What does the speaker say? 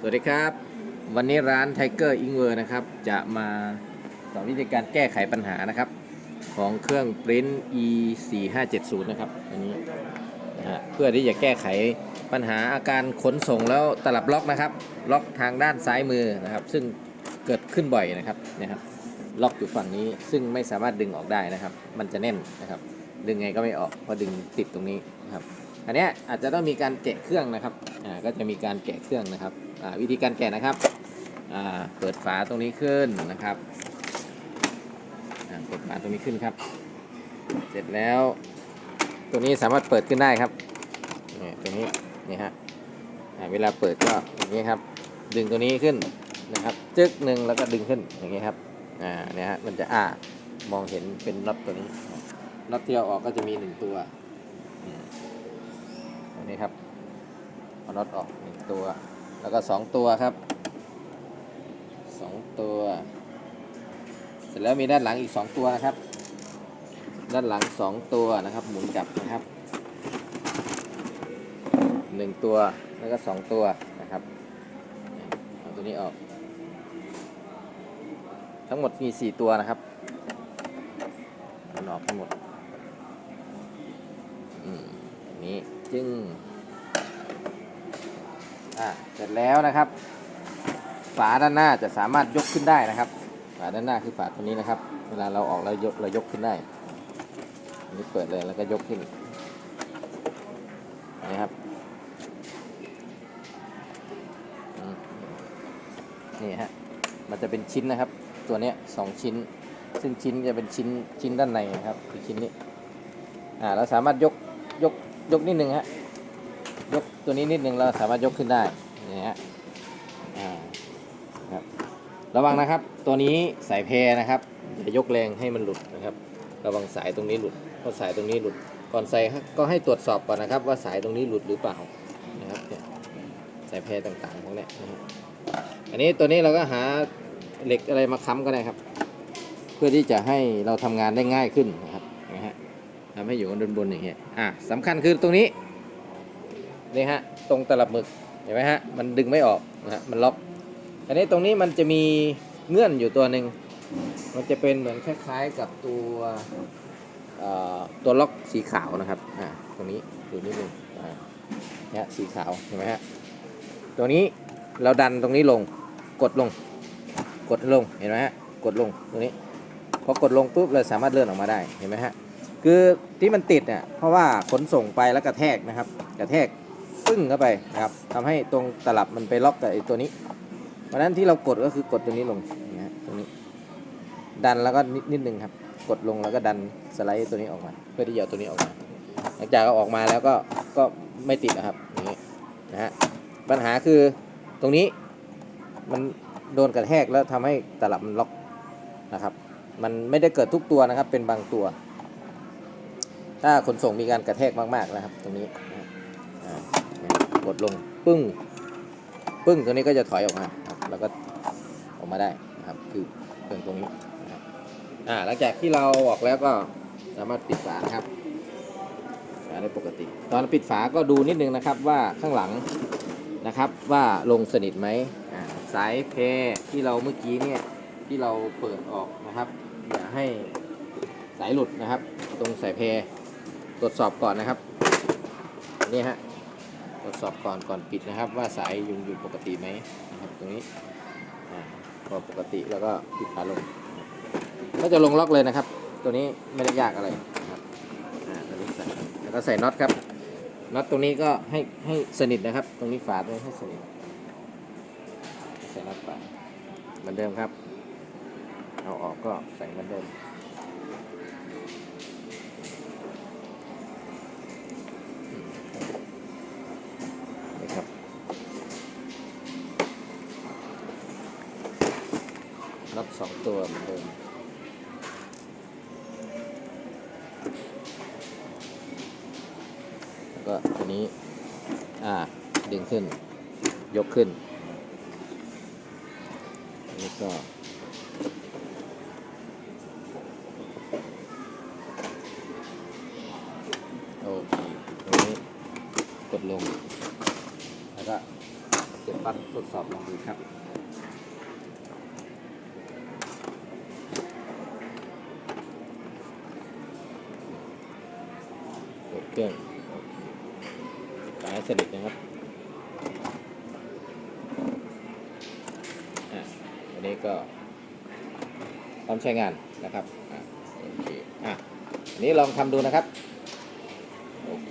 สวัสดีครับ วันนี้ร้านไทเกอร์อิงเวอร์นะครับ จะมาสอนวิธีการแก้ไขปัญหานะครับ ของเครื่องปริ้น e 4 5 7 0นะครับอันนี้นะฮะเพื่อที่จะแก้ไขปัญหาอาการขนส่งแล้วตลับล็อกนะครับ ล็อกทางด้านซ้ายมือนะครับ ซึ่งเกิดขึ้นบ่อยนะครับนะครับ ล็อกอยู่ฝั่งนี้ซึ่งไม่สามารถดึงออกได้นะครับ มันจะแน่นนะครับ ดึงไงก็ไม่ออกเพราะดึงติดตรงนี้นะครับ อันนี้อาจจะต้องมีการแกะเครื่องนะครับอ่าก็จะมีการแกะเครื่องนะครับ วิธีการแกะนะครับเปิดฝาตรงนี้ขึ้นนะครับเปิดฝาตรงนี้ขึ้นครับ เสร็จแล้วตัวนี้สามารถเปิดขึ้นได้ครับนี่ตัวนี้นี่ฮะเวลาเปิดก็อย่างนี้ครับดึงตัวนี้ขึ้นนะครับจึ๊กหนึ่งแล้วก็ดึงขึ้นอย่างนี้ครับอ่าเนี่ยฮะมันจะอ้ามองเห็นเป็นน็อตตัวนี้น็อตที่เอาออกก็จะมีหนึ่งตัวอันนี้ครับเอาน็อตออกหนึ่งตัว แล้วก็สองตัวครับสองตัว เสร็จแล้วมีด้านหลังอีกสองตัวนะครับ ด้านหลังสองตัวนะครับ หมุนกลับนะครับหนึ่งตัวแล้วก็สองตัวนะครับเอาตัวนี้ออก ทั้งหมดมีสี่ตัวนะครับมันออกทั้งหมด อืมนี้จึง อ่าเสร็จแล้วนะครับ ฝาด้านหน้าจะสามารถยกขึ้นได้นะครับ ฝาด้านหน้าคือฝาตัวนี้นะครับ เวลาเราออกแล้วยกเรายกขึ้นได้อันนี้เปิดเลยแล้วก็ยกขึ้นนะครับนี่ฮะมันจะเป็นชิ้นนะครับ ตัวเนี้ยสองชิ้น ซึ่งชิ้นจะเป็นชิ้นชิ้นด้านในนะครับคือชิ้นนี้อ่าเราสามารถยกยกยกนิดนึงฮะ ยกตัวนี้นิดนึงเราสามารถยกขึ้นได้นี่ฮะครับระวังนะครับ ตัวนี้สายแพรนะครับอย่ายกแรงให้มันหลุดนะครับ ระวังสายตรงนี้หลุดเพราะสายตรงนี้หลุด ก่อนใส่ก็ให้ตรวจสอบก่อนนะครับ ว่าสายตรงนี้หลุดหรือเปล่านะครับสายแพรต่างๆพวกนี้อันนี้ตัวนี้เราก็หาเหล็กอะไรมาค้ำก็ได้ครับ เพื่อที่จะให้เราทำงานได้ง่ายขึ้นนะครับนะฮะทำให้อยู่กันบนอย่างเงี้ยอะสำคัญคือตรงนี้ นี่ฮะตรงตลับหมึกเห็นไหมฮะมันดึงไม่ออกนะฮะมันล็อกอันนี้ตรงนี้มันจะมีเงื่อนอยู่ตัวหนึ่งมันจะเป็นเหมือนคล้ายๆกับตัวตัวล็อกสีขาวนะครับอ่าตรงนี้ดูนิดนึงอ่าเนี่ยสีขาวเห็นไหมฮะตัวนี้เราดันตรงนี้ลงกดลง กดลงเห็นไหมฮะกดลงตรงนี้พอกดลงปุ๊บเราสามารถเลื่อนออกมาได้เห็นไหมฮะคือที่มันติดเนี่ยเพราะว่าขนส่งไปแล้วกระแทกนะครับ กระแทก ปึ้งเข้าไปนะครับทำให้ตรงตลับมันไปล็อกกับไอ้ตัวนี้เพราะนั้นที่เรากดก็คือกดตัวนี้ลงนะฮะตรงนี้ ดันแล้วก็นิดนิดนึงครับ กดลงแล้วก็ดันสไลด์ตัวนี้ออกมา เพื่อที่จะเอาตัวนี้ออกมาหลังจากเอาออกมาแล้วก็ก็ไม่ติดนะครับอย่างนี้นะฮะปัญหาคือตรงนี้มันโดนกระแทกแล้วทำให้ตลับมันล็อกนะครับ มันไม่ได้เกิดทุกตัวนะครับเป็นบางตัว ถ้าขนส่งมีการกระแทกมากๆนะครับ ตรงนี้นะ กดลงปึ้งปึ้งตัวนี้ก็จะถอยออกมาครับแล้วก็ออกมาได้นะครับคือเครื่งตรงนี้นะครับอ่าหลังจากที่เราออกแล้วก็สามารถปิดฝาครับฝาได้ปกติ ตอนปิดฝาก็ดูนิดนึงนะครับว่าข้างหลังนะครับว่าลงสนิทไหมอ่าสายเพที่เราเมื่อกี้เนี่ยที่เราเปิดออกนะครับอย่าให้สายหลุดนะครับ ตรงสายเพตรวจสอบก่อนนะครับนี่ฮะ ตรวจสอบก่อนก่อนปิดนะครับ ว่าสายยุงอยู่ปกติไหมนะครับตรงนี้พอปกติแล้วก็ปิดฝาลงก็จะลงล็อกเลยนะครับ ตัวนี้ไม่ได้ยากอะไรนะครับแล้วก็ใส่น็อตครับน็อตตรงนี้ก็ให้ให้สนิทนะครับ ตรงนี้ฝาด้วยให้สนิทใส่น็อตไปเหมือนเดิมครับ เอาออกก็ใส่เหมือนเดิม น็อตสองตัวเหมือนเดิมแล้วก็ตัวนี้ อ่า ดึงขึ้น ยกขึ้นอันนี้ก็โอเคตรงนี้กดลง แล้วก็เสียบปลั๊กปัดทดสอบลองดูครับ เครื่องสายสนิทนะครับอะอันนี้ก็พร้อมใช้งานนะครับอะโอเคอะอันนี้ลองทำดูนะครับโอเค